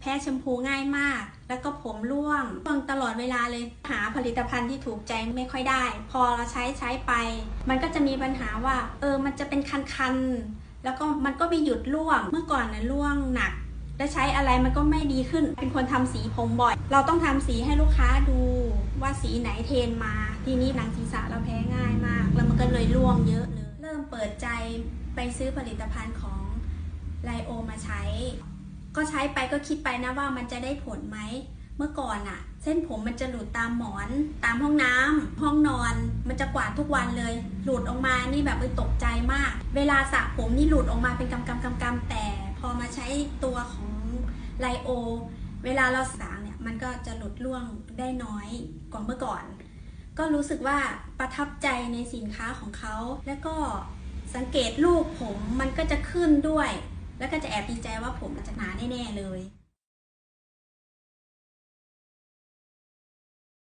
แพ้แชมพูง่ายมาก แล้วก็ผมร่วงร่วงตลอดเวลาเลย หาผลิตภัณฑ์ที่ถูกใจไม่ค่อยได้ พอเราใช้ใช้ไป มันก็จะมีปัญหาว่า เออ มันจะเป็นคันๆ แล้วก็มันก็ไม่หยุดร่วง เมื่อก่อนนะร่วงหนัก แล้วใช้อะไรมันก็ไม่ดีขึ้น เป็นคนทำสีผมบ่อย เราต้องทำสีให้ลูกค้าดูว่าสีไหนเทนมา ทีนี้หนังศีรษะเราแพ้ง่ายมาก แล้วมันก็เลยร่วงเยอะเลย เริ่มเปิดใจไปซื้อผลิตภัณฑ์ของไลโอมาใช้ ก็ใช้ไปก็คิดไปนะว่ามันจะได้ผลไหม เมื่อก่อนอะเส้นผมมันจะหลุดตามหมอน ตามห้องน้ำห้องนอน มันจะกวาดทุกวันเลย หลุดออกมานี่แบบเออตกใจมาก เวลาสระผมนี่หลุดออกมาเป็นกำกำกำกำแต่พอมาใช้ตัวของไลโอ เวลาเราสางเนี่ยมันก็จะหลุดร่วงได้น้อยกว่าเมื่อก่อน ก็รู้สึกว่าประทับใจในสินค้าของเขา แล้วก็สังเกตลูกผมมันก็จะขึ้นด้วย แล้วก็จะแอบดีใจว่าผมมันจะหนาแน่ๆเลย